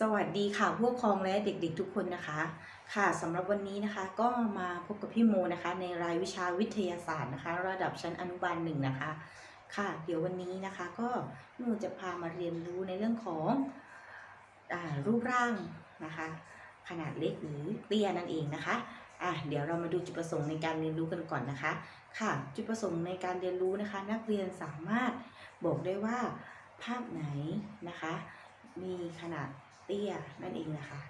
สวัสดีค่ะผู้ปกครองและเด็กๆทุกคนนะคะ ค่ะสำหรับวันนี้นะคะก็มาพบกับพี่โมนะคะ ในรายวิชาวิทยาศาสตร์นะคะ ระดับชั้นอนุบาลหนึ่งนะคะ ค่ะ เดี๋ยววันนี้นะคะก็พี่โมจะพามาเรียนรู้ในเรื่องของอรูปร่างนะคะ ขนาดเล็กหรือเตี้ยนั่นเองนะคะอะเดี๋ยวเรามาดูจุดประสงค์ในการเรียนรู้กันก่อนนะคะ ค่ะ จุดประสงค์ในการเรียนรู้นะคะ นักเรียนสามารถบอกได้ว่าภาพไหนนะคะ มีขนาด เตี้ยนั่นเองนะคะ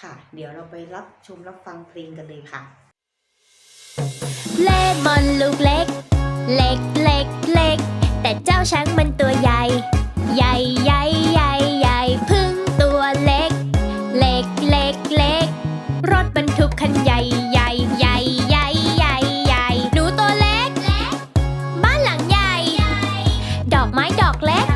ค่ะ เดี๋ยวเราไปรับชมรับฟังเพลงกันเลยค่ะ เลมอนลูกเล็ก เล็กเล็กเล็ก แต่เจ้าช้างมันตัวใหญ่ ใหญ่ใหญ่ใหญ่ใหญ่พึ่งตัวเล็ก เล็กเล็กเล็ก รถบรรทุกคันใหญ่ใหญ่ใหญ่ใหญ่ใหญ่ใหญ่หนูตัวเล็ก บ้านหลังใหญ่ ดอกไม้ดอกเล็ก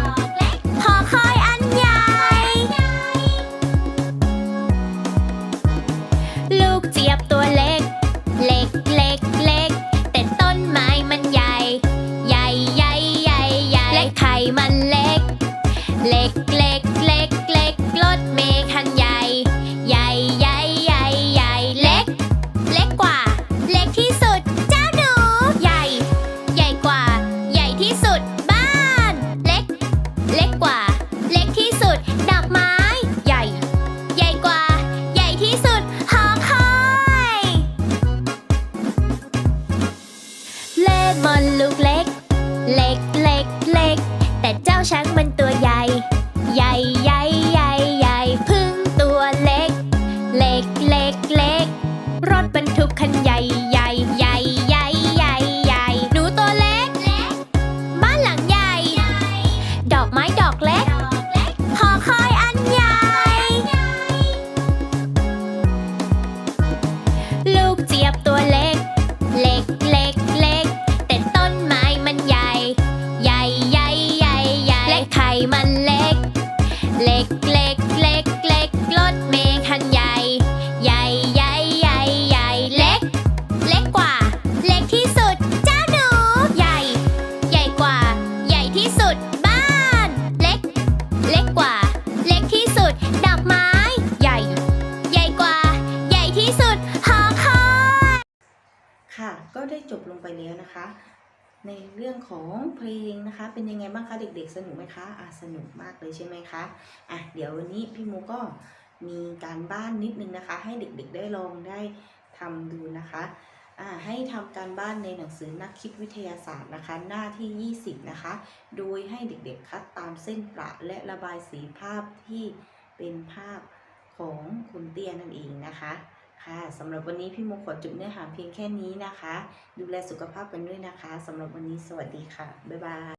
ได้จบลงไปแล้วนะคะ ในเรื่องของเพลงนะคะ เป็นยังไงบ้างคะเด็ก ๆ สนุกไหมคะอะสนุกมากเลยใช่ไหมคะอะเดี๋ยววันนี้พี่โมก็มีการบ้านนิดนึงนะคะ ให้เด็กๆได้ลองได้ทำดูนะคะอะให้ทำการบ้านในหนังสือนักคิดวิทยาศาสตร์นะคะ หน้าที่ 20 นะคะ โดยให้เด็กๆคัดตามเส้นประและระบายสีภาพที่เป็นภาพของคุณเตี้ยนั่นเองนะคะ ค่ะสำหรับวันนี้พี่โมขอจบเนื้อหาเพียงแค่นี้นะคะ ดูแลสุขภาพกันด้วยนะคะสำหรับวันนี้สวัสดีค่ะ บ๊ายบาย